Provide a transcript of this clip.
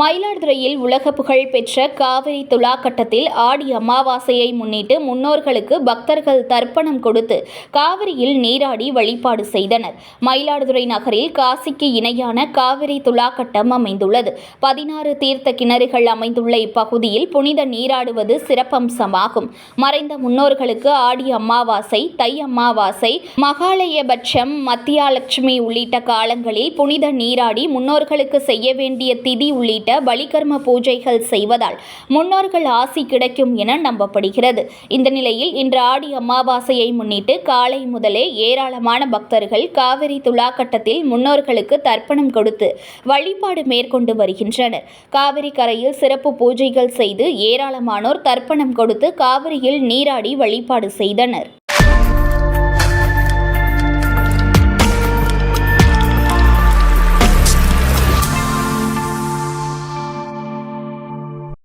மயிலாடுதுறையில் உலக புகழ் பெற்ற காவிரி துலாக்கட்டத்தில் ஆடி அமாவாசையை முன்னிட்டு முன்னோர்களுக்கு பக்தர்கள் தர்ப்பணம் கொடுத்து காவிரியில் நீராடி வழிபாடு செய்தனர். மயிலாடுதுறை நகரில் காசிக்கு இணையான காவிரி துலாக்கட்டம் அமைந்துள்ளது. பதினாறு தீர்த்த கிணறுகள் அமைந்துள்ள இப்பகுதியில் புனித நீராடுவது சிறப்பம்சமாகும். மறைந்த முன்னோர்களுக்கு ஆடி அமாவாசை தை அமாவாசை மகாலயபட்சம் மத்தியாலட்சுமி உள்ளிட்ட காலங்களில் புனித நீராடி முன்னோர்களுக்கு செய்ய வேண்டிய திதி உள்ளிட்ட பலிகர்ம பூஜைகள் செய்வதால் முன்னோர்கள் ஆசி கிடைக்கும் என நம்பப்படுகிறது. இந்த நிலையில் இன்று ஆடி அமாவாசையை முன்னிட்டு காலை முதலே ஏராளமான பக்தர்கள் காவிரி துலாக்கட்டத்தில் முன்னோர்களுக்கு தர்ப்பணம் கொடுத்து வழிபாடு மேற்கொண்டு வருகின்றனர். காவிரி கரையில் சிறப்பு பூஜைகள் செய்து ஏராளமானோர் தர்ப்பணம் கொடுத்து காவிரியில் நீராடி வழிபாடு செய்தனர்.